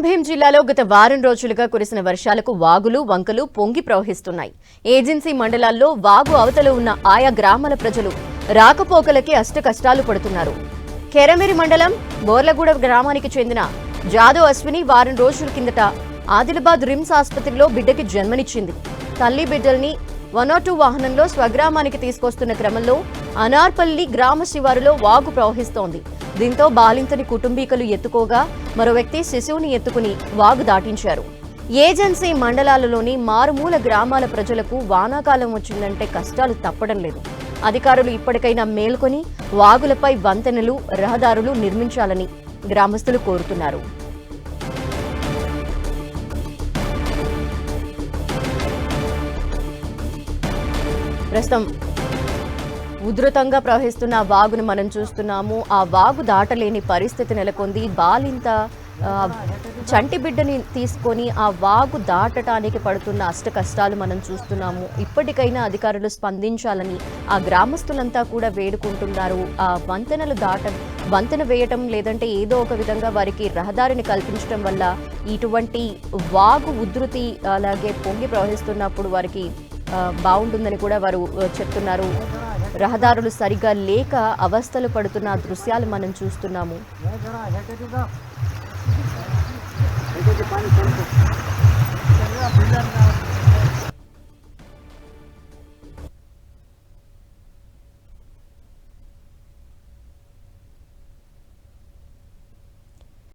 కొమరం భీం జిల్లాలో గత వారం రోజులుగా కురిసిన వర్షాలకు వాగులు వంకలు పొంగి ప్రవహిస్తున్నాయి. ఏజెన్సీ మండలాల్లో వాగు అవతల ఉన్న ఆయా గ్రామాల ప్రజలు రాకపోకలకి అష్ట కష్టాలు పడుతున్నారు. కెరమిరి మండలం బోర్లగూడ గ్రామానికి చెందిన జాదవ్ అశ్విని వారం రోజుల కిందట ఆదిలాబాద్ రిమ్స్ ఆసుపత్రిలో బిడ్డకి జన్మనిచ్చింది. తల్లి బిడ్డల్ని వన్ టూ వాహనంలో స్వగ్రామానికి తీసుకొస్తున్న క్రమంలో అనార్పల్లి గ్రామ శివారులో వాగు ప్రవహిస్తోంది. దీంతో బాలింతని కుటుంబీకులు ఎత్తుకోగా మరో వ్యక్తి శిశువుని ఎత్తుకుని వాగు దాటించారు. ఏజెన్సీ మండలాలలోని మారుమూల గ్రామాల ప్రజలకు వానాకాలం వచ్చిందంటే కష్టాలు తప్పడం లేదు. అధికారులు ఇప్పటికైనా మేల్కొని వాగులపై వంతెనలు రహదారులు నిర్మించాలని గ్రామస్తులు కోరుతున్నారు. ప్రస్తుతం ఉధృతంగా ప్రవహిస్తున్న ఆ వాగును మనం చూస్తున్నాము. ఆ వాగు దాటలేని పరిస్థితి నెలకొంది. బాలింత చంటి బిడ్డని తీసుకొని ఆ వాగు దాటడానికి పడుతున్న అష్ట కష్టాలు మనం చూస్తున్నాము. ఇప్పటికైనా అధికారులు స్పందించాలని ఆ గ్రామస్తులంతా కూడా వేడుకుంటున్నారు. ఆ వంతెనలు దాట వంతెన వేయటం లేదంటే ఏదో ఒక విధంగా వారికి రహదారిని కల్పించడం వల్ల ఇటువంటి వాగు ఉధృతి అలాగే పొంగి ప్రవహిస్తున్నప్పుడు వారికి బాగుంటుందని కూడా వారు చెప్తున్నారు. రహదారులు సరిగా లేక అవస్థలు పడుతున్న దృశ్యాలు మనం చూస్తున్నాము.